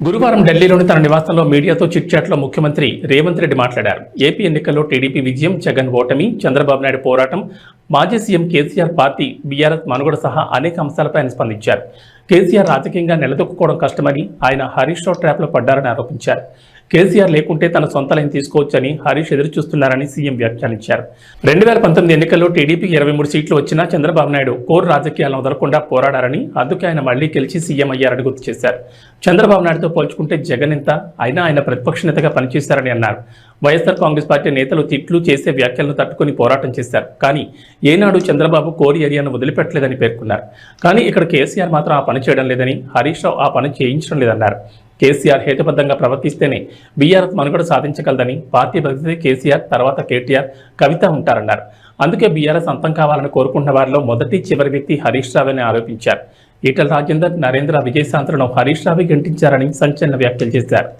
గురువారం ఢిల్లీలోని తన నివాసంలో మీడియాతో చిట్చాట్లో ముఖ్యమంత్రి రేవంత్ రెడ్డి మాట్లాడారు. ఏపీ ఎన్నికల్లో టీడీపీ విజయం జగన్ ఓటమి చంద్రబాబు నాయుడు పోరాటం మాజీ సీఎం కేసీఆర్ పార్టీ బీఆర్ఎస్ మనుగడ సహా అనేక అంశాలపై ఆయన స్పందించారు. కేసీఆర్ రాజకీయంగా నిలదొక్కుకోవడం కష్టమని ఆయన హరీష్ రావు ట్రాప్లో పడ్డారని ఆరోపించారు. కేసీఆర్ లేకుంటే తన సొంత లైన్ తీసుకోవచ్చని హరీష్ ఎదురు చూస్తున్నారని సీఎం వ్యాఖ్యానించారు. రెండు వేల పంతొమ్మిది ఎన్నికల్లో టీడీపీకి ఇరవై మూడు సీట్లు వచ్చినా చంద్రబాబు నాయుడు కోర్ రాజకీయాలను వదలకుండా పోరాడారని అందుకే ఆయన మళ్ళీ గెలిచి సీఎం అయ్యారని గుర్తు చేశారు. చంద్రబాబు నాయుడుతో పోల్చుకుంటే జగన్ ఎంత అయినా ఆయన ప్రతిపక్ష నేతగా పనిచేశారని అన్నారు. వైఎస్ఆర్ కాంగ్రెస్ పార్టీ నేతలు తిట్లు చేసే వ్యాఖ్యలను తట్టుకుని పోరాటం చేశారు. కానీ ఏనాడు చంద్రబాబు కోరి ఏరియాను వదిలిపెట్టలేదని పేర్కొన్నారు. కానీ ఇక్కడ కేసీఆర్ మాత్రం ఆ పని చేయడం లేదని హరీష్ రావు ఆ పని చేయించడం లేదన్నారు. కేసీఆర్ హేతుబద్ధంగా ప్రవర్తిస్తేనే బీఆర్ఎస్ మనుగడ సాధించగలదని పార్టీ భక్తితే కేసీఆర్ తర్వాత కేటీఆర్ కవిత ఉంటారన్నారు. అందుకే బీఆర్ఎస్ అంతం కావాలని కోరుకుంటున్న వారిలో మొదటి చివరి వ్యక్తి హరీష్ రావు అని ఆరోపించారు. ఈటల రాజేందర్ నరేంద్ర విజయశాంతులను హరీష్ రావు గెంటించారని సంచలన వ్యాఖ్యలు చేశారు.